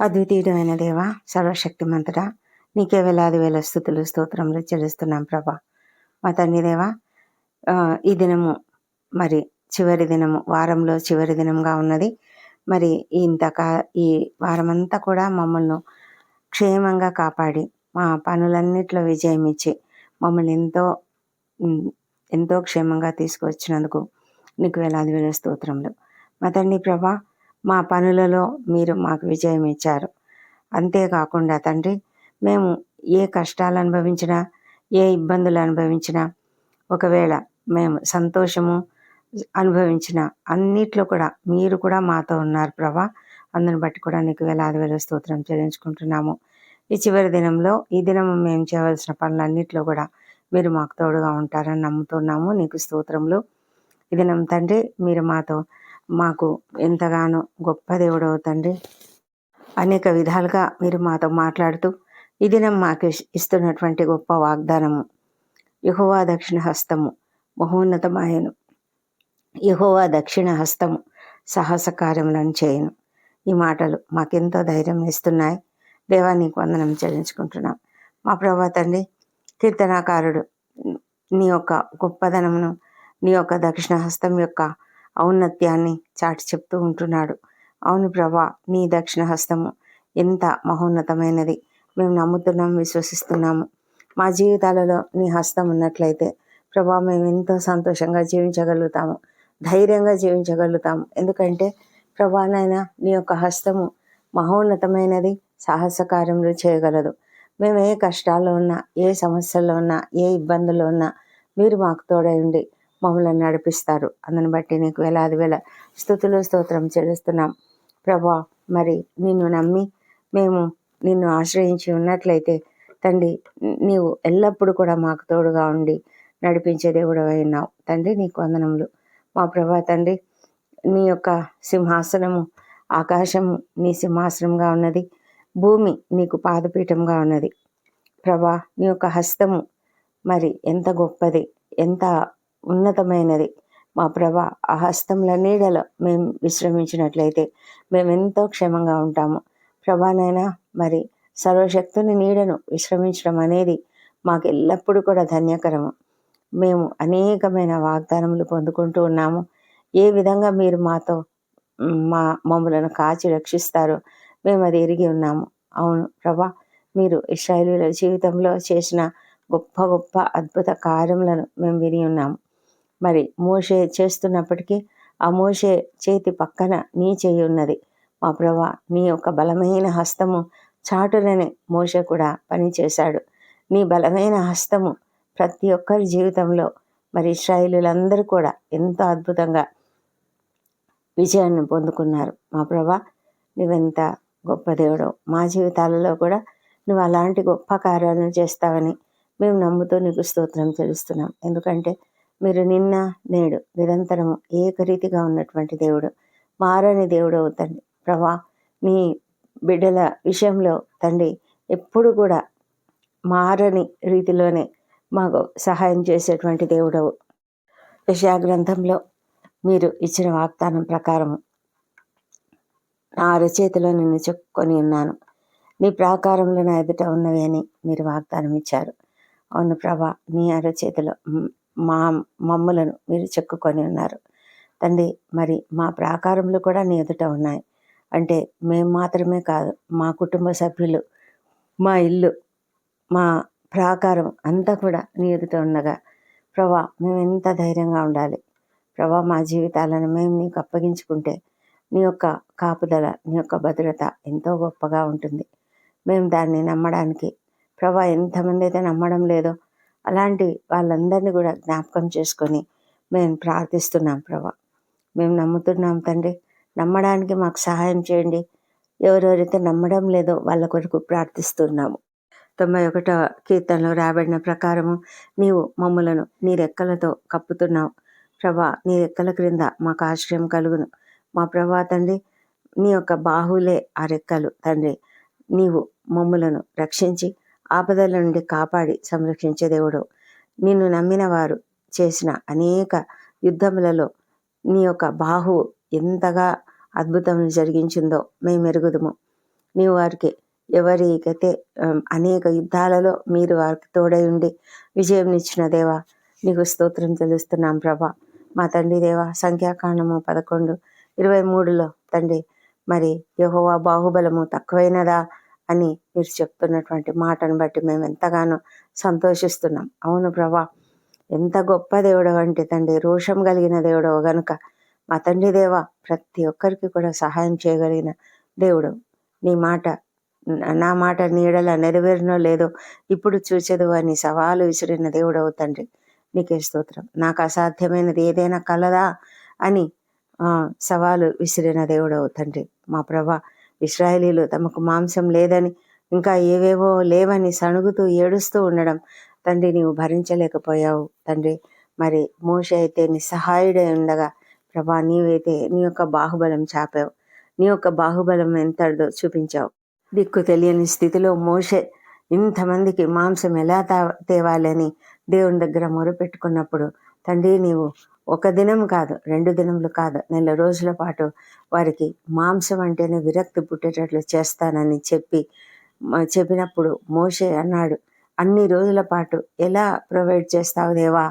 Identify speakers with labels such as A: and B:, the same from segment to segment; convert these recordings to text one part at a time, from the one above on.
A: అద్వితీయుడమైన దేవ సర్వశక్తిమంతుడా నీకే వేలాది వేల స్థుతులు స్తోత్రములు చెల్లిస్తున్నాం ప్రభా. మా తండ్రి దేవ ఈ దినము మరి చివరి దినము వారంలో చివరి దినంగా ఉన్నది. మరి ఇంతకా ఈ వారమంతా కూడా మమ్మల్ని క్షేమంగా కాపాడి మా పనులన్నిట్లో విజయం ఇచ్చి మమ్మల్ని ఎంతో ఎంతో క్షేమంగా తీసుకువచ్చినందుకు నీకు వేలాది వేల స్తోత్రములు. మా తండ్రి ప్రభా మా పనులలో మీరు మాకు విజయం ఇచ్చారు. అంతేకాకుండా తండ్రి మేము ఏ కష్టాలు అనుభవించినా ఏ ఇబ్బందులు అనుభవించినా ఒకవేళ మేము సంతోషము అనుభవించిన అన్నిట్లో కూడా మీరు కూడా మాతో ఉన్నారు ప్రభా. అందుని బట్టి కూడా నీకు వేలాది వేల స్తోత్రం చెల్లించుకుంటున్నాము. ఈ చివరి దినంలో ఈ దినం మేము చేయవలసిన పనులన్నింటిలో కూడా మీరు మాకు తోడుగా ఉంటారని నమ్ముతున్నాము. నీకు స్తోత్రములు. ఈ దినం తండ్రి మీరు మాతో మాకు ఎంతగానో గొప్ప దేవుడవు తండ్రి. అనేక విధాలుగా మీరు మాతో మాట్లాడుతూ ఈ దినం మాకు ఇస్తున్నటువంటి గొప్ప వాగ్దానము యహోవా దక్షిణ హస్తము మహోన్నతమాయను. యహోవా దక్షిణ హస్తము సాహస కార్యములను చేయను. ఈ మాటలు మాకెంతో ధైర్యం ఇస్తున్నాయి. దేవానికి వందనం చెల్లించుకుంటున్నాం. మా ప్రభా తండ్రి కీర్తనాకారుడు నీ యొక్క గొప్పదనమును నీ యొక్క దక్షిణ హస్తం యొక్క ఔన్నత్యాన్ని చాటి చెప్తూ ఉంటున్నాడు. అవును ప్రభా నీ దక్షిణ హస్తము ఎంత మహోన్నతమైనది. మేము నమ్ముతున్నాం విశ్వసిస్తున్నాము. మా జీవితాలలో నీ హస్తం ఉన్నట్లయితే ప్రభా మేము ఎంతో సంతోషంగా జీవించగలుగుతాము. ధైర్యంగా జీవించగలుగుతాము. ఎందుకంటే ప్రభానైనా నీ యొక్క హస్తము మహోన్నతమైనది సాహస కార్యములు చేయగలదు. మేము ఏ కష్టాల్లో ఉన్నా ఏ సమస్యల్లో ఉన్నా ఏ ఇబ్బందుల్లో ఉన్నా మీరు మాకు తోడై ఉండి మమ్మల్ని నడిపిస్తారు. అందుని బట్టి నీకు వేలాది వేల స్థుతులు స్తోత్రం చెల్లిస్తున్నాం. ప్రభా మరి నిన్ను నమ్మి మేము నిన్ను ఆశ్రయించి ఉన్నట్లయితే తండ్రి నీవు ఎల్లప్పుడూ కూడా మాకు తోడుగా ఉండి నడిపించే దేవుడు అయినావు తండ్రి నీకు వందనములు. మా ప్రభా తండ్రి నీ యొక్క సింహాసనము ఆకాశము నీ సింహాసనంగా ఉన్నది. భూమి నీకు పాదపీఠంగా ఉన్నది. ప్రభా నీ యొక్క హస్తము మరి ఎంత గొప్పది ఎంత ఉన్నతమైనది. మా ప్రభ ఆ హస్తంల నీడలో మేము విశ్రమించినట్లయితే మేము ఎంతో క్షేమంగా ఉంటాము. ప్రభానైనా మరి సర్వశక్తుని నీడను విశ్రమించడం అనేది మాకు ఎల్లప్పుడూ కూడా ధన్యకరము. మేము అనేకమైన వాగ్దానములు పొందుకుంటూ ఉన్నాము. ఏ విధంగా మీరు మాతో మా మమ్మలను కాచి రక్షిస్తారో మేము అది ఎరిగి ఉన్నాము. అవును ప్రభా మీరు ఇస్రాయలీల జీవితంలో చేసిన గొప్ప గొప్ప అద్భుత కార్యములను మేము విని ఉన్నాము. మరి మోషే చేస్తున్నప్పటికీ ఆ మోషే చేతి పక్కన నీ చేయి ఉన్నది. మా ప్రభా నీ యొక్క బలమైన హస్తము చాటుననే మోషే కూడా పనిచేశాడు నీ బలమైన హస్తము ప్రతి ఒక్కరి జీవితంలో మరి ఇస్రాయిలులందరూ కూడా ఎంతో అద్భుతంగా విజయాన్ని పొందుకున్నారు. మా ప్రభా నువ్వెంత గొప్ప దేవుడు మా జీవితాలలో కూడా నువ్వు అలాంటి గొప్ప కార్యాలను చేస్తావని మేము నమ్ముతూ నీకు స్తోత్రం చేస్తున్నాం. ఎందుకంటే మీరు నిన్న నేడు నిరంతరము ఏకరీతిగా ఉన్నటువంటి దేవుడు మారని దేవుడు అవుతండి ప్రభా మీ బిడ్డల విషయంలో తండ్రి ఎప్పుడు కూడా మారని రీతిలోనే మాకు సహాయం చేసేటువంటి దేవుడవు. యశా గ్రంథంలో మీరు ఇచ్చిన వాగ్దానం ప్రకారము నా అరచేతిలో నిన్ను చెప్పుకొని ఉన్నాను. నీ ప్రాకారంలో నా ఎదుట ఉన్నవి అని మీరు వాగ్దానం ఇచ్చారు అవును ప్రభా నీ అరచేతిలో మా మమ్మలను మీరు చెక్కుకొని ఉన్నారు. తండ్రి మరి మా ప్రాకారంలో కూడా నీ ఎదుట ఉన్నాయి. అంటే మేము మాత్రమే కాదు మా కుటుంబ సభ్యులు మా ఇల్లు మా ప్రాకారం అంతా కూడా నీ ఎదుట ఉండగా ప్రభా మేము ఎంత ధైర్యంగా ఉండాలి. ప్రభా మా జీవితాలను మేము నీకు అప్పగించుకుంటే నీ యొక్క కాపుదల నీ యొక్క భద్రత ఎంతో గొప్పగా ఉంటుంది. మేము దాన్ని నమ్మడానికి ప్రభా ఎంతమంది అయితే నమ్మడం లేదో అలాంటి వాళ్ళందరినీ కూడా జ్ఞాపకం చేసుకొని మేము ప్రార్థిస్తున్నాం ప్రభా. మేము నమ్ముతున్నాం తండ్రి. నమ్మడానికి మాకు సహాయం చేయండి. ఎవరెవరైతే నమ్మడం లేదో వాళ్ళ కొరకు ప్రార్థిస్తున్నాము. తొంభై ఒకటో కీర్తనలో రాబడిన ప్రకారము నీవు మమ్మలను నీ రెక్కలతో కప్పుతున్నావు. ప్రభా నీ రెక్కల క్రింద మాకు ఆశ్రయం కలుగును. మా ప్రభా తండ్రి నీ యొక్క బాహులే ఆ రెక్కలు తండ్రి. నీవు మమ్ములను రక్షించి ఆపదల నుండి కాపాడి సంరక్షించే దేవుడు. నిన్ను నమ్మిన వారు చేసిన అనేక యుద్ధములలో నీ యొక్క బాహు ఎంతగా అద్భుతం జరిగించిందో మేము ఎరుగుదుము నీవు వారికి ఎవరికైతే అనేక యుద్ధాలలో మీరు వారికి తోడై ఉండి విజయం ఇచ్చిన దేవా నీకు స్తోత్రం తెలుస్తున్నాం ప్రభా. మా తండ్రి దేవా సంఖ్యాకాండము పదకొండు ఇరవై మూడులో తండ్రి మరి యహోవా బాహుబలము తక్కువైనదా? అని మీరు చెప్తున్నటువంటి మాటను బట్టి మేము ఎంతగానో సంతోషిస్తున్నాం. అవును ప్రభా ఎంత గొప్ప దేవుడు అంటే తండ్రి రోషం కలిగిన దేవుడు గనుక మా తండ్రి దేవ ప్రతి ఒక్కరికి కూడా సహాయం చేయగలిగిన దేవుడు. నీ మాట నా మాట నీడల నెరవేరినో లేదో ఇప్పుడు చూచదు అని సవాలు విసిరిన దేవుడవు తండ్రి. నీకే స్తోత్రం. నాకు అసాధ్యమైనది ఏదైనా కలదా అని సవాలు విసిరిన దేవుడవు తండ్రి. మా ప్రభా ఇస్రాయేలీలు తమకు మాంసం లేదని ఇంకా ఏవేవో లేవని సణుగుతూ ఏడుస్తూ ఉండడం తండ్రి నీవు భరించలేకపోయావు. తండ్రి మరి మోష అయితే నిస్సహాయుడై ఉండగా ప్రభా నీవైతే నీ యొక్క బాహుబలం చాపావు. నీ యొక్క బాహుబలం ఎంతదో చూపించావు. దిక్కు తెలియని స్థితిలో మోషే ఇంతమందికి మాంసం ఎలా తా- తేవాలని దేవుని దగ్గర మొరపెట్టుకున్నప్పుడు తండ్రి నీవు ఒక దినం కాదు రెండు దినములు కాదు నెల రోజుల పాటు వారికి మాంసం అంటేనే విరక్తి పుట్టేటట్లు చేస్తానని చెప్పి చెప్పినప్పుడు మోషే అన్నాడు అన్ని రోజుల పాటు ఎలా ప్రొవైడ్ చేస్తావు దేవా?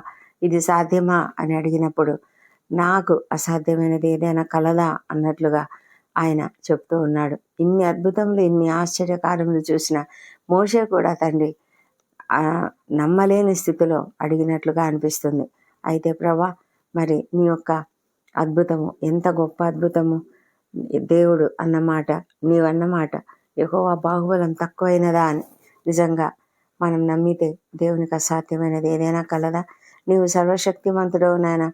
A: ఇది సాధ్యమా? అని అడిగినప్పుడు నాకు అసాధ్యమైనది ఏదైనా కలదా? అన్నట్లుగా ఆయన చెప్తూ ఉన్నాడు. ఇన్ని అద్భుతములు ఇన్ని ఆశ్చర్యకారములు చూసిన మోషే కూడా తండ్రి నమ్మలేని స్థితిలో అడిగినట్లుగా అనిపిస్తుంది. అయితే ప్రభా మరి నీ యొక్క అద్భుతము ఎంత గొప్ప అద్భుతము దేవుడు అన్నమాట నీవన్నమాట ఎక్కువ బాహుబలం తక్కువైనదా అని నిజంగా మనం నమ్మితే దేవునికి అసాధ్యమైనది ఏదైనా కలదా? నీవు సర్వశక్తిమంతుడవు నాయన.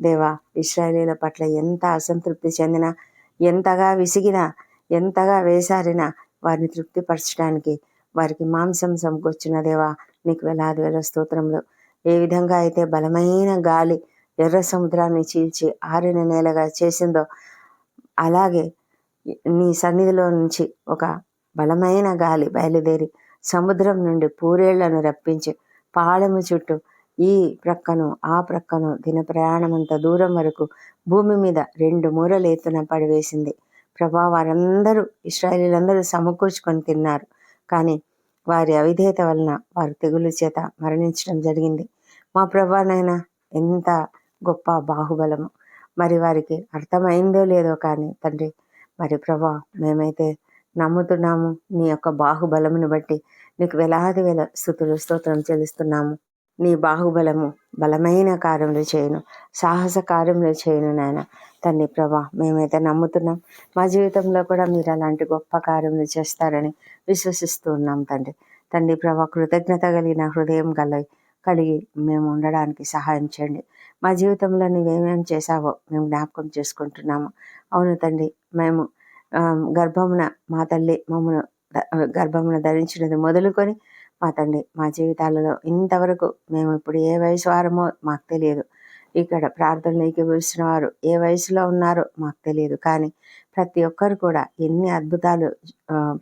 A: దేవా ఇస్రాయేలీల పట్ల ఎంత అసంతృప్తి చెందినా ఎంతగా విసిగినా ఎంతగా వేసారినా వారిని తృప్తిపరచడానికి వారికి మాంసం సమకూర్చిన దేవా నీకు వేలాది వేల స్తోత్రములు. ఏ విధంగా అయితే బలమైన గాలి ఎర్ర సముద్రాన్ని చీల్చి ఆరిన నేలగా చేసిందో అలాగే నీ సన్నిధిలో నుంచి ఒక బలమైన గాలి బయలుదేరి సముద్రం నుండి పూరేళ్ళను రప్పించి పాళెము చుట్టూ ఈ ప్రక్కను ఆ ప్రక్కను దిన ప్రయాణమంత దూరం వరకు భూమి మీద రెండు మూరలు ఎత్తున పడివేసింది. ప్రభా వారందరూ ఇస్రాయలీలందరూ సమకూర్చుకొని తిన్నారు. కానీ వారి అవిధేయత వలన వారు తెగులు చేత మరణించడం జరిగింది. మా ప్రభానైనా ఎంత గొప్ప బాహుబలము. మరి వారికి అర్థమైందో లేదో కానీ తండ్రి మరి ప్రభా మేమైతే నమ్ముతున్నాము నీ యొక్క బాహుబలమును బట్టి నీకు వేలాది వేల స్థుతులు స్తోత్రం చెల్లిస్తున్నాము. నీ బాహుబలము బలమైన కార్యములు చేయను. సాహస కార్యములు చేయను నాయన. తండ్రి ప్రభా మేమైతే నమ్ముతున్నాం. మా జీవితంలో కూడా మీరు అలాంటి గొప్ప కార్యములు చేస్తారని విశ్వసిస్తూ ఉన్నాం తండ్రి. తండ్రి ప్రభా కృతజ్ఞత కలిగిన హృదయం గల కలిగి మేము ఉండడానికి సహాయం చేయండి. మా జీవితంలో నువ్వేమేమి చేశావో మేము జ్ఞాపకం చేసుకుంటున్నాము. అవును తండ్రి మేము గర్భమున మా తల్లి మమ్మను గర్భమున ధరించినది మొదలుకొని మా తండ్రి మా జీవితాలలో ఇంతవరకు మేము ఇప్పుడు ఏ వయసు వారమో మాకు తెలియదు. ఇక్కడ ప్రార్థనలు ఏకీభవిస్తున్న వారు ఏ వయసులో ఉన్నారో మాకు తెలియదు. కానీ ప్రతి ఒక్కరు కూడా ఎన్ని అద్భుతాలు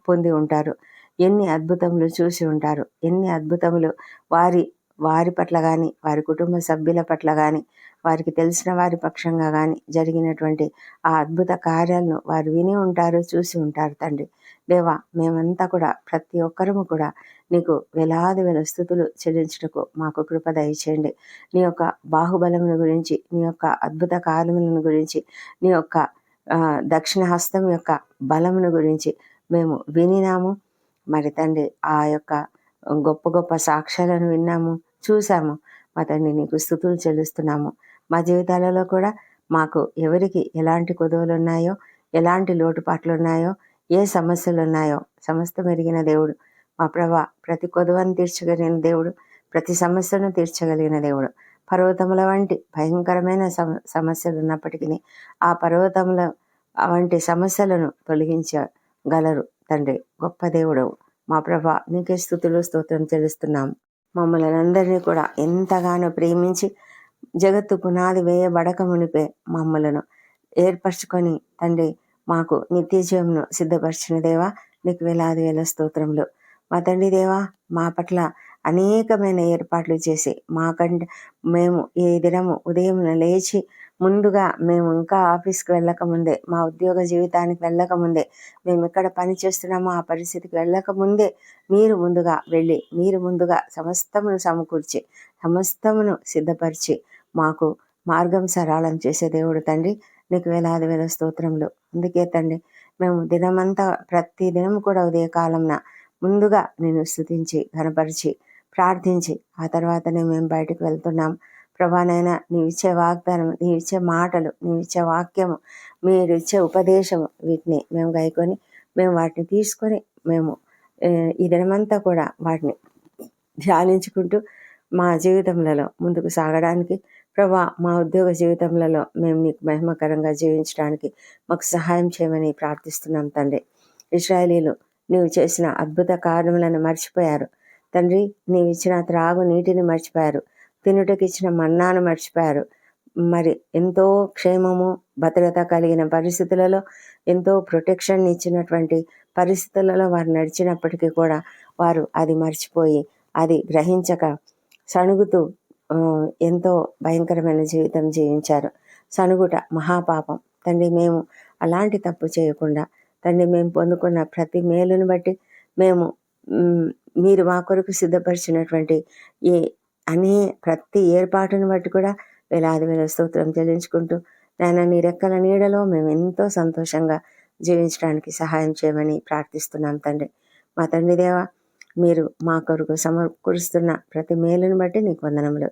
A: పొంది ఉంటారు ఎన్ని అద్భుతములు చూసి ఉంటారు ఎన్ని అద్భుతములు వారి వారి పట్ల కానీ వారి కుటుంబ సభ్యుల పట్ల కానీ వారికి తెలిసిన వారి పక్షంగా కానీ జరిగినటువంటి ఆ అద్భుత కార్యాలను వారు విని ఉంటారు చూసి ఉంటారు తండ్రి. దేవా మేమంతా కూడా ప్రతి ఒక్కరము కూడా నీకు వేలాది వేల స్థుతులు చెల్లించుటకు మాకు కృప దయచేయండి. నీ యొక్క బాహుబలముల గురించి నీ యొక్క అద్భుత కార్యములను గురించి నీ యొక్క దక్షిణ హస్తం యొక్క బలమును గురించి మేము వినినాము. మరి తండ్రి ఆ యొక్క గొప్ప గొప్ప సాక్ష్యాలను విన్నాము. చూసాము మా తండ్రి నీకు స్థుతులు చెల్లిస్తున్నాము. మా జీవితాలలో కూడా మాకు ఎవరికి ఎలాంటి కొదువులు ఉన్నాయో ఎలాంటి లోటుపాట్లు ఉన్నాయో ఏ సమస్యలు ఉన్నాయో సమస్త మెరిగిన దేవుడు. మా ప్రభా ప్రతి కొదువను తీర్చగలిగిన దేవుడు ప్రతి సమస్యను తీర్చగలిగిన దేవుడు. పర్వతముల వంటి భయంకరమైన సమ సమస్యలు ఉన్నప్పటికీ ఆ పర్వతముల వంటి సమస్యలను తొలగించగలరు తండ్రి. గొప్ప దేవుడవు. మా ప్రభా నీకే స్థుతులు స్తోత్రం చెల్లిస్తున్నాము మమ్మల్ని అందరినీ కూడా ఎంతగానో ప్రేమించి జగత్తు పునాది వేయబడక మునిపే మమ్మలను ఏర్పరచుకొని తండ్రి మాకు నిత్య జీవంను సిద్ధపరిచిన దేవా నీకు వేలాది వేల స్తోత్రములు. మా తండ్రి దేవా మా పట్ల అనేకమైన ఏర్పాట్లు చేసి మాకంటే మేము ఈ దినము ఉదయం లేచి ముందుగా మేము ఇంకా ఆఫీస్కి వెళ్ళకముందే మా ఉద్యోగ జీవితానికి వెళ్ళకముందే మేము ఎక్కడ పని చేస్తున్నామో ఆ పరిస్థితికి వెళ్ళకముందే మీరు ముందుగా వెళ్ళి మీరు ముందుగా సమస్తమును సమకూర్చి సమస్తమును సిద్ధపరిచి మాకు మార్గం సరళం చేసే దేవుడు తండ్రి. నీకు వేలాది వేల స్తోత్రంలో అందుకే తండ్రి మేము దినమంతా ప్రతి దినం కూడా ఉదయకాలంన ముందుగా నేను స్థుతించి ఘనపరిచి ప్రార్థించి ఆ తర్వాతనే మేము బయటకు వెళ్తున్నాం. ప్రభానైనా నీవిచ్చే వాగ్దానం నీవిచ్చే మాటలు నీవిచ్చే వాక్యము మీరు ఇచ్చే ఉపదేశము వీటిని మేము గాయకొని మేము వాటిని తీసుకొని మేము ఈ దినమంతా కూడా వాటిని ధ్యానించుకుంటూ మా జీవితంలో ముందుకు సాగడానికి ప్రభా మా ఉద్యోగ జీవితంలో మేము మీకు మహిమకరంగా జీవించడానికి మాకు సహాయం చేయమని ప్రార్థిస్తున్నాం తండ్రి. ఇస్రాయలీలు నీవు చేసిన అద్భుత కార్యములను మర్చిపోయారు. తండ్రి నీవు ఇచ్చిన త్రాగు నీటిని మర్చిపోయారు. తినుటకి ఇచ్చిన మన్నాను మర్చిపోయారు. మరి ఎంతో క్షేమము భద్రత కలిగిన పరిస్థితులలో ఎంతో ప్రొటెక్షన్ ఇచ్చినటువంటి పరిస్థితులలో వారు నడిచినప్పటికీ కూడా వారు అది మర్చిపోయి అది గ్రహించక సణుగుతూ ఎంతో భయంకరమైన జీవితం జీవించారు. సణుగుట మహాపాపం. తండ్రి మేము అలాంటి తప్పు చేయకుండా తండ్రి మేము పొందుకున్న ప్రతి మేలును బట్టి మేము మీరు మా కొరకు సిద్ధపరిచినటువంటి ఈ అనే ప్రతి ఏర్పాటును బట్టి కూడా వేలాది వేల స్తోత్రం చెల్లించుకుంటూ నాయన నీ రెక్కల నీడలో మేము ఎంతో సంతోషంగా జీవించడానికి సహాయం చేయమని ప్రార్థిస్తున్నాం తండ్రి. మా తండ్రి దేవ మీరు మా కొరకు సమకూరుస్తున్న ప్రతి మేలును బట్టి నీకు వందనములు.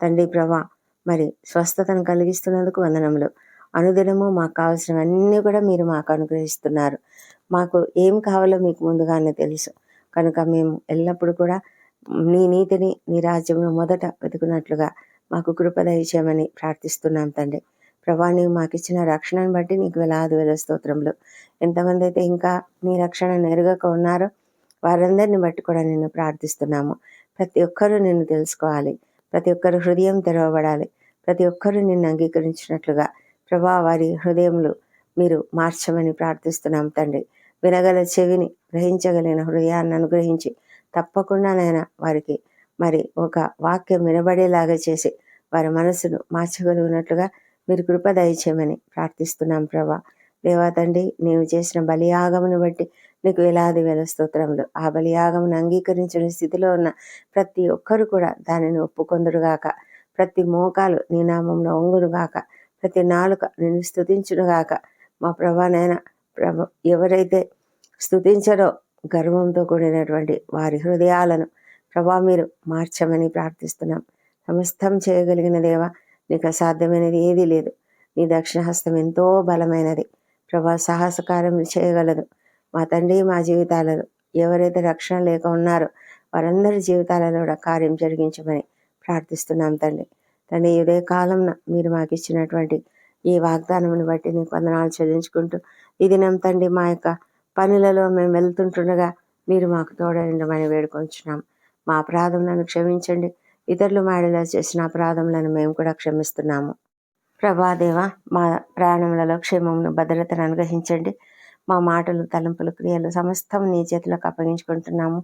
A: తండ్రి ప్రభా మరి స్వస్థతను కలిగిస్తున్నందుకు వందనములు. అనుదినము మాకు కావాల్సినవన్నీ కూడా మీరు మాకు అనుగ్రహిస్తున్నారు. మాకు ఏం కావాలో మీకు ముందుగానే తెలుసు. కనుక మేము ఎల్లప్పుడూ కూడా నీ నీతిని నీ రాజ్యంలో మొదట వెతుకున్నట్లుగా మాకు కృప దయచేయమని ప్రార్థిస్తున్నాం తండ్రి. ప్రభా నీవు మాకు ఇచ్చిన రక్షణను బట్టి నీకు వేలాది వేల స్తోత్రములు. ఎంతమంది అయితే ఇంకా నీ రక్షణ నెరుగక ఉన్నారో వారందరిని బట్టి కూడా నిన్ను ప్రార్థిస్తున్నాము. ప్రతి ఒక్కరూ నిన్ను తెలుసుకోవాలి. ప్రతి ఒక్కరు హృదయం తెరవబడాలి. ప్రతి ఒక్కరూ నిన్ను అంగీకరించినట్లుగా ప్రభా వారి హృదయములు మీరు మార్చమని ప్రార్థిస్తున్నాం తండ్రి. వినగల చెవిని గ్రహించగలిగిన హృదయాన్ని అనుగ్రహించి తప్పకుండా నాయన వారికి మరి ఒక వాక్యం వినబడేలాగా చేసి వారి మనసును మార్చగలిగినట్లుగా మీరు కృప దయచేయమని ప్రార్థిస్తున్నాం ప్రభా. దేవా తండ్రి నీవు చేసిన బలియాగమును బట్టి నీకు వేలాది వేల స్తోత్రములు. ఆ బలియాగమును అంగీకరించిన స్థితిలో ఉన్న ప్రతి ఒక్కరు కూడా దానిని ఒప్పుకొందురుగాక ప్రతి మోకాలు నీ నామంలో ఒంగునుగాక ప్రతి నాలుక నేను స్థుతించునుగాక మా ప్రభానైనా ప్రభ ఎవరైతే స్థుతించరో గర్వంతో కూడినటువంటి వారి హృదయాలను ప్రభా మీరు మార్చమని ప్రార్థిస్తున్నాం. సమస్తం చేయగలిగిన దేవ నీకు అసాధ్యమైనది ఏదీ లేదు. నీ దక్షిణ హస్తం ఎంతో బలమైనది. ప్రభా సాహసకారం చేయగలదు. మా తండ్రి మా జీవితాలలో ఎవరైతే రక్షణ లేక ఉన్నారో వారందరి జీవితాలలో కూడా కార్యం జరిగించమని ప్రార్థిస్తున్నాం తండ్రి. తండ్రి ఇదే కాలంన మీరు మాకు ఇచ్చినటువంటి ఈ వాగ్దానమును బట్టి నీకు వందనాలు చెల్లించుకుంటూ ఈ దినం తండ్రి మా యొక్క పనులలో మేము వెళ్తుంటుండగా మీరు మాకు తోడైండమని వేడుకొంచున్నాం. మా అపరాధములను క్షమించండి. ఇతరులు మాడిలా చేసిన అపరాధములను మేము కూడా క్షమిస్తున్నాము. ప్రభాదేవ మా ప్రయాణములలో క్షేమమును భద్రతను అనుగ్రహించండి. మా మాటలు తలంపులు క్రియలు సమస్తం నీ చేతులకు అప్పగించుకుంటున్నాము.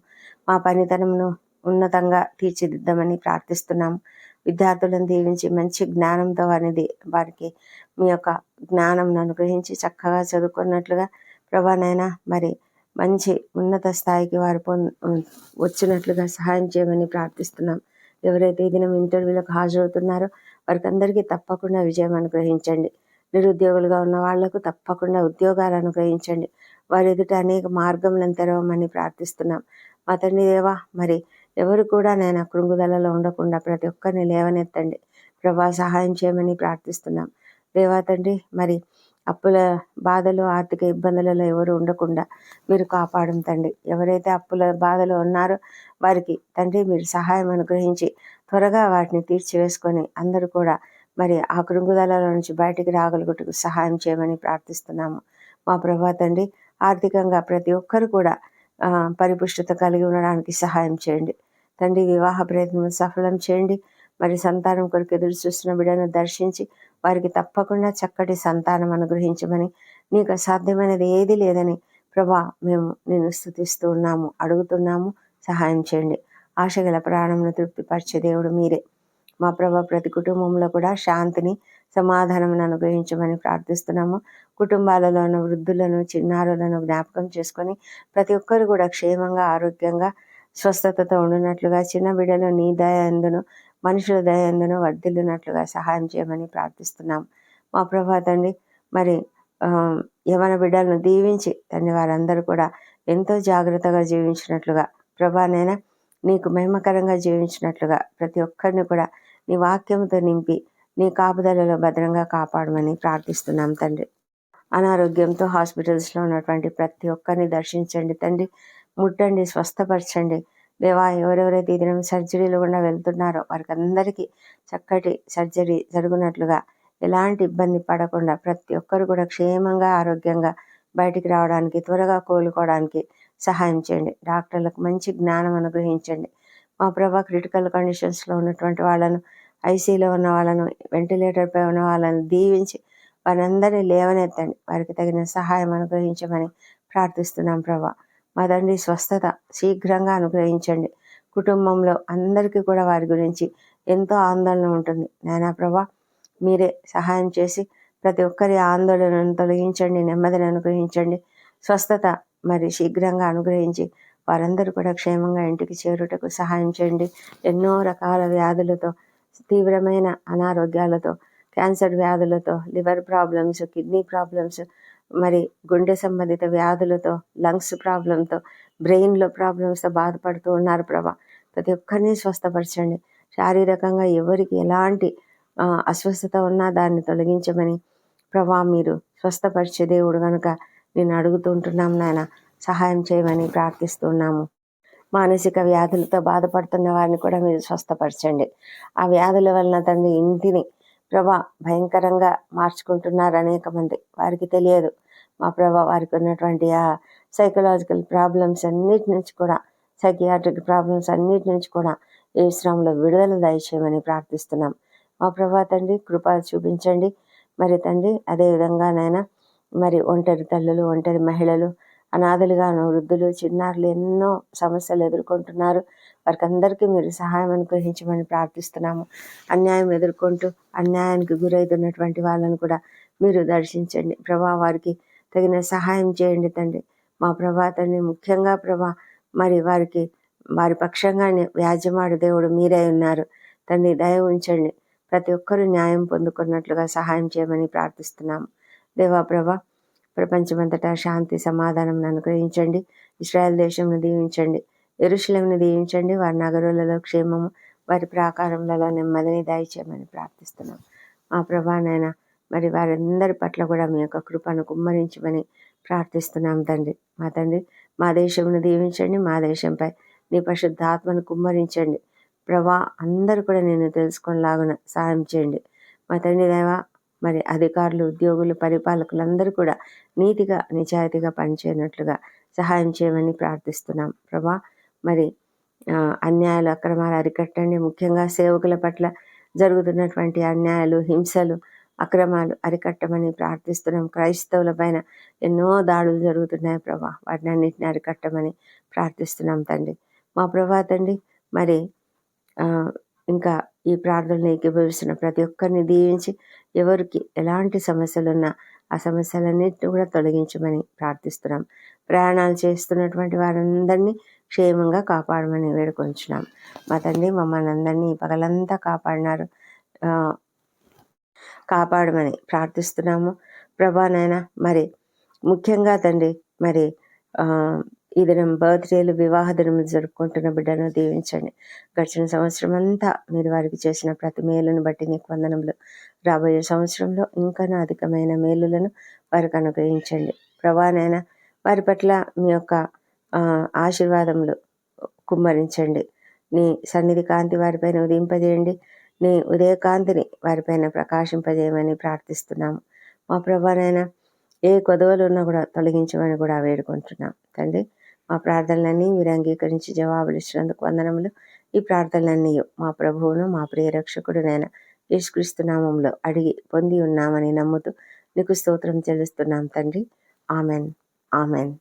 A: మా పనితనమును ఉన్నతంగా తీర్చిదిద్దామని ప్రార్థిస్తున్నాము. విద్యార్థులను దీవించి మంచి జ్ఞానంతో అనేది వారికి మీ యొక్క జ్ఞానం అనుగ్రహించి చక్కగా చదువుకున్నట్లుగా ప్రభానైనా మరి మంచి ఉన్నత స్థాయికి వారు వచ్చినట్లుగా సహాయం చేయమని ప్రార్థిస్తున్నాం. ఎవరైతే ఈ దినం ఇంటర్వ్యూలకు హాజరవుతున్నారో వారికి అందరికీ తప్పకుండా విజయం అనుగ్రహించండి. నిరుద్యోగులుగా ఉన్న వాళ్ళకు తప్పకుండా ఉద్యోగాలు అనుగ్రహించండి. వారి ఎదుట అనేక మార్గములను తెరవమని ప్రార్థిస్తున్నాం. మా తండ్రి దేవా మరి ఎవరు కూడా నేను కృంగుదలలో ఉండకుండా ప్రతి ఒక్కరిని లేవనెత్తండి. ప్రభా సహాయం చేయమని ప్రార్థిస్తున్నాం. దేవా తండ్రి మరి అప్పుల బాధలు ఆర్థిక ఇబ్బందులలో ఎవరు ఉండకుండా మీరు కాపాడం తండ్రి. ఎవరైతే అప్పుల బాధలు ఉన్నారో వారికి తండ్రి మీరు సహాయం అనుగ్రహించి త్వరగా వాటిని తీర్చివేసుకొని అందరూ కూడా మరి ఆ కృంగుదలలో నుంచి బయటికి రాగలుగుటకు సహాయం చేయమని ప్రార్థిస్తున్నాము. మా ప్రభా తండ్రి ఆర్థికంగా ప్రతి ఒక్కరు కూడా పరిపుష్టత కలిగి ఉండడానికి సహాయం చేయండి. తండ్రి వివాహ ప్రయత్నం సఫలం చేయండి. మరి సంతానం కొరకు ఎదురు చూస్తున్న బిడ్డను దర్శించి వారికి తప్పకుండా చక్కటి సంతానం అనుగ్రహించమని నీకు అసాధ్యమైనది ఏది లేదని ప్రభా మేము నేను స్థుతిస్తూ ఉన్నాము అడుగుతున్నాము. సహాయం చేయండి. ఆశగల ప్రాణంను తృప్తిపరిచే దేవుడు మీరే. మా ప్రభా ప్రతి కుటుంబంలో కూడా శాంతిని సమాధానం అనుగ్రహించమని ప్రార్థిస్తున్నాము. కుటుంబాలలో ఉన్న వృద్ధులను చిన్నారులను జ్ఞాపకం చేసుకొని ప్రతి ఒక్కరు కూడా క్షేమంగా ఆరోగ్యంగా స్వస్థతతో ఉండినట్లుగా చిన్న బిడ్డలు నీ దయ ఎందును మనుషుల దయందును వర్ధిల్లునట్లుగా సహాయం చేయమని ప్రార్థిస్తున్నాం. మా ప్రభా తండ్రి మరి యవన బిడ్డలను దీవించి తండ్రి వారందరూ కూడా ఎంతో జాగ్రత్తగా జీవించినట్లుగా ప్రభానైనా నీకు మహిమకరంగా జీవించినట్లుగా ప్రతి ఒక్కరిని కూడా నీ వాక్యంతో నింపి నీ కాపుదలలో భద్రంగా కాపాడమని ప్రార్థిస్తున్నాం తండ్రి. అనారోగ్యంతో హాస్పిటల్స్లో ఉన్నటువంటి ప్రతి ఒక్కరిని దర్శించండి తండ్రి. ముట్టండి స్వస్థపరచండి. దేవా ఎవరెవరైతే ఈ దినం సర్జరీలు కూడా వెళ్తున్నారో వారికి అందరికీ చక్కటి సర్జరీ జరుగునట్లుగా ఎలాంటి ఇబ్బంది పడకుండా ప్రతి ఒక్కరు కూడా క్షేమంగా ఆరోగ్యంగా బయటికి రావడానికి త్వరగా కోలుకోవడానికి సహాయం చేయండి. డాక్టర్లకు మంచి జ్ఞానం అనుగ్రహించండి. మా ప్రభా క్రిటికల్ కండిషన్స్లో ఉన్నటువంటి వాళ్ళను ఐసీలో ఉన్న వాళ్ళను వెంటిలేటర్పై ఉన్న వాళ్ళను దీవించి వారందరినీ లేవనెత్తండి. వారికి తగిన సహాయం అనుగ్రహించమని ప్రార్థిస్తున్నాం ప్రభా. మా తండ్రి స్వస్థత శీఘ్రంగా అనుగ్రహించండి. కుటుంబంలో అందరికీ కూడా వారి గురించి ఎంతో ఆందోళన ఉంటుంది. నాయనా ప్రభా మీరే సహాయం చేసి ప్రతి ఒక్కరి ఆందోళనను తొలగించండి నెమ్మదిని అనుగ్రహించండి. స్వస్థత మరి శీఘ్రంగా అనుగ్రహించి వారందరూ కూడా క్షేమంగా ఇంటికి చేరుటకు సహాయం చేయండి. ఎన్నో రకాల వ్యాధులతో తీవ్రమైన అనారోగ్యాలతో క్యాన్సర్ వ్యాధులతో లివర్ ప్రాబ్లమ్స్ కిడ్నీ ప్రాబ్లమ్స్ మరి గుండె సంబంధిత వ్యాధులతో లంగ్స్ ప్రాబ్లంతో బ్రెయిన్లో ప్రాబ్లమ్స్తో బాధపడుతూ ఉన్నారు ప్రభా. ప్రతి ఒక్కరిని స్వస్థపరచండి. శారీరకంగా ఎవరికి ఎలాంటి అస్వస్థత ఉన్నా దాన్ని తొలగించమని ప్రభా మీరు స్వస్థపరిచే దేవుడు కనుక నేను అడుగుతుంటున్నాం నాయన. సహాయం చేయమని ప్రార్థిస్తున్నాము మానసిక వ్యాధులతో బాధపడుతున్న వారిని కూడా మీరు స్వస్థపరచండి. ఆ వ్యాధుల వలన తండ్రి ఇంటిని ప్రభా భయంకరంగా మార్చుకుంటున్నారు అనేక మంది. వారికి తెలియదు. మా ప్రభా వారికి ఉన్నటువంటి ఆ సైకలాజికల్ ప్రాబ్లమ్స్ అన్నిటి నుంచి కూడా సైకియాట్రిక్ ప్రాబ్లమ్స్ అన్నిటి నుంచి కూడా ఏ శ్రమంలో విడుదల దయచేయమని ప్రార్థిస్తున్నాం. మా ప్రభా తండ్రి కృప చూపించండి. మరి తండ్రి అదేవిధంగానైనా మరి ఒంటరి తల్లులు ఒంటరి మహిళలు అనాథలుగా వృద్ధులు చిన్నారులు ఎన్నో సమస్యలు ఎదుర్కొంటున్నారు. వారికి అందరికీ మీరు సహాయం అనుగ్రహించమని ప్రార్థిస్తున్నాము. అన్యాయం ఎదుర్కొంటూ అన్యాయానికి గురవుతున్నటువంటి వాళ్ళను కూడా మీరు దర్శించండి. ప్రభా వారికి తగిన సహాయం చేయండి తండ్రి. మా ప్రభా తండ్రి ముఖ్యంగా ప్రభా మరి వారికి వారి పక్షంగానే వ్యాజ్యమాడు దేవుడు మీరే ఉన్నారు. తండ్రి దయ ఉంచండి. ప్రతి ఒక్కరూ న్యాయం పొందుకున్నట్లుగా సహాయం చేయమని ప్రార్థిస్తున్నాము. దేవా ప్రభా ప్రపంచమంతటా శాంతి సమాధానం అనుగ్రహించండి. ఇస్రాయల్ దేశంను దీవించండి. ఎరుశలంను దీవించండి. వారి నగరులలో క్షేమము వారి ప్రాకారములలో నెమ్మదిని దయచేయమని ప్రార్థిస్తున్నాం మా ప్రభానైనా మరి వారందరి పట్ల కూడా మీ యొక్క కృపను కుమ్మరించమని ప్రార్థిస్తున్నాం తండ్రి. మా తండ్రి మా దేశంను దీవించండి మా దేశంపై నీ పరిశుద్ధాత్మను కుమ్మరించండి. ప్రభా అందరూ కూడా నేను తెలుసుకునేలాగున సహాయం చేయండి. మా తండ్రి దేవా మరి అధికారులు ఉద్యోగులు పరిపాలకులందరూ కూడా నీతిగా నిజాయితీగా పనిచేయనట్లుగా సహాయం చేయమని ప్రార్థిస్తున్నాం. ప్రభా మరి అన్యాయాలు అక్రమాలు అరికట్టండి. ముఖ్యంగా సేవకుల పట్ల జరుగుతున్నటువంటి అన్యాయాలు హింసలు అక్రమాలు అరికట్టమని ప్రార్థిస్తున్నాం. క్రైస్తవుల పైన ఎన్నో దాడులు జరుగుతున్నాయి ప్రభా. వాటిని అన్నింటిని అరికట్టమని ప్రార్థిస్తున్నాం తండ్రి. మా ప్రభా తండ్రి మరి ఇంకా ఈ ప్రార్థనలు ఏకీభవిస్తున్న ప్రతి ఒక్కరిని దీవించి ఎవరికి ఎలాంటి సమస్యలున్నా ఆ సమస్యలన్నింటినీ కూడా తొలగించమని ప్రార్థిస్తున్నాం. ప్రయాణాలు చేస్తున్నటువంటి వారందరినీ క్షేమంగా కాపాడమని వేడుకొంచున్నాం. మా తండ్రి మమ్మల్ని అందరినీ పగలంతా కాపాడినారు. కాపాడమని ప్రార్థిస్తున్నాము. ప్రభానైనా మరి ముఖ్యంగా తండ్రి మరి ఈ దినం బర్త్డేలు వివాహ దినం జరుపుకుంటున్న బిడ్డను దీవించండి. గడిచిన సంవత్సరం అంతా మీరు వారికి చేసిన ప్రతి మేలును బట్టి నీకు వందనములు. రాబోయే సంవత్సరంలో ఇంకా అధికమైన మేలులను వారికి అనుగ్రహించండి. ప్రభానైనా వారి పట్ల మీ యొక్క ఆశీర్వాదములు కుమ్మరించండి. నీ సన్నిధి కాంతి వారిపైన ఉదయింపజేయండి. నీ ఉదయకాంతిని వారిపైన ప్రకాశింపజేయమని ప్రార్థిస్తున్నాము. మా ప్రభానైనా ఏ కొదవలు ఉన్నా కూడా తొలగించమని కూడా వేడుకుంటున్నాం. తండ్రి మా ప్రార్థనలన్నీ మీరు అంగీకరించి జవాబులు ఇచ్చినందుకు వందనములు. ఈ ప్రార్థనలన్నీ మా ప్రభువును మా ప్రియ రక్షకుడునైనా యేసుక్రీస్తునామంలో అడిగి పొంది ఉన్నామని నమ్ముతూ నీకు స్తోత్రం చెల్లిస్తున్నాం తండ్రి. ఆమెన్. ఆమెన్.